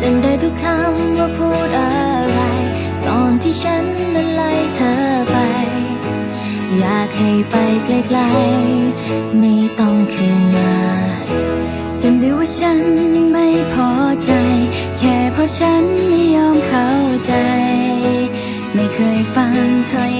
จำได้ทุกคำว่าพูดอะไร ตอนที่ฉันนั้นไล่เธอไป อยากให้ไปไกลๆ ไม่ต้องคืนมาจำได้ว่าฉันยังไม่พอใจ แค่เพราะฉันไม่ยอมเข้าใจ ไม่เคยฟังเธอ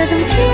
的冬天